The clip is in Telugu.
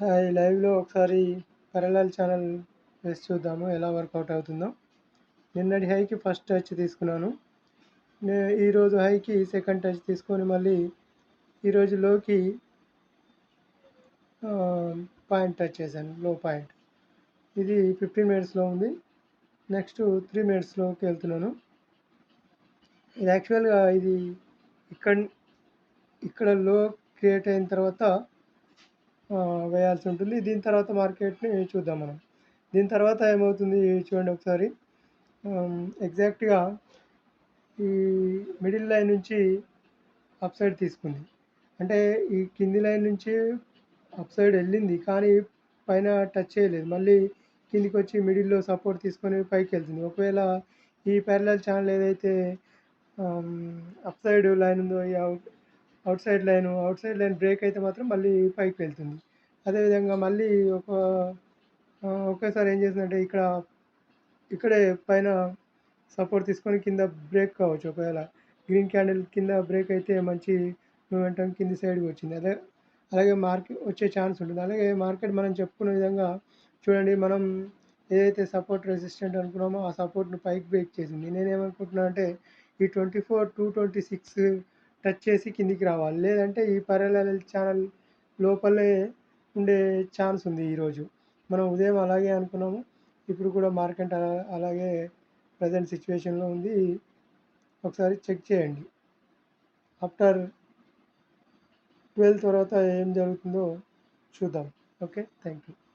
హాయ్ లైవ్లో ఒకసారి పరలాల్ ఛానల్ వేసి చూద్దాము ఎలా వర్కౌట్ అవుతుందో. నిన్నటి హైకి ఫస్ట్ టచ్ తీసుకున్నాను. ఈరోజు హైకి సెకండ్ టచ్ తీసుకొని మళ్ళీ ఈరోజు లోకి పాయింట్ టచ్ చేశాను లో పాయింట్ ఇది ఫిఫ్టీన్ మినిట్స్లో ఉంది. నెక్స్ట్ త్రీ మినిట్స్లోకి వెళ్తున్నాను. ఇది యాక్చువల్గా ఇది ఇక్కడ ఇక్కడ లో క్రియేట్ అయిన తర్వాత వేయాల్సి ఉంటుంది దీని తర్వాత మార్కెట్ని చూద్దాం మనం. దీని తర్వాత ఏమవుతుంది చూడండి ఒకసారి. ఎగ్జాక్ట్గా ఈ మిడిల్ లైన్ నుంచి అప్ సైడ్ తీసుకుంది. అంటే ఈ కింది లైన్ నుంచి అప్ సైడ్ వెళ్ళింది కానీ పైన టచ్ చేయలేదు. మళ్ళీ కిందికి వచ్చి మిడిల్లో సపోర్ట్ తీసుకొని పైకి వెళ్తుంది ఒకవేళ ఈ ప్యారలల్ ఛానల్ ఏదైతే అప్ సైడ్ లైన్ ఉందో ఈ outside line outside line break అయితే మాత్రం మళ్ళీ పైకి వెళ్తుంది. అదేవిధంగా మళ్ళీ ఒక ఒకేసారి ఏం చేసిందంటే ఇక్కడ ఇక్కడే పైన సపోర్ట్ తీసుకొని కింద బ్రేక్ కావచ్చు. ఒకవేళ గ్రీన్ క్యాండిల్ కింద బ్రేక్ అయితే మంచి మూమెంటం కింది సైడ్కి వచ్చింది. అదే అలాగే మార్కెట్ వచ్చే ఛాన్స్ ఉంటుంది. అలాగే మార్కెట్ మనం చెప్పుకున్న విధంగా చూడండి మనం ఏదైతే సపోర్ట్ రెసిస్టెంట్ అనుకున్నామో ఆ సపోర్ట్ను పైకి బ్రేక్ చేసింది. నేనేమనుకుంటున్నా అంటే ఈ twenty four to twenty six touch చేసి కిందికి రావాలి. లేదంటే ఈ పర్యాల ఛానల్ లోపలే ఉండే ఛాన్స్ ఉంది ఈరోజు మనం ఉదయం అలాగే అనుకున్నాము. ఇప్పుడు కూడా మార్కెట్ అలాగే ప్రజెంట్ సిచ్యువేషన్లో ఉంది. ఒకసారి చెక్ చేయండి. ఆఫ్టర్ ట్వెల్వ్ తర్వాత ఏం జరుగుతుందో చూద్దాం. Okay thank you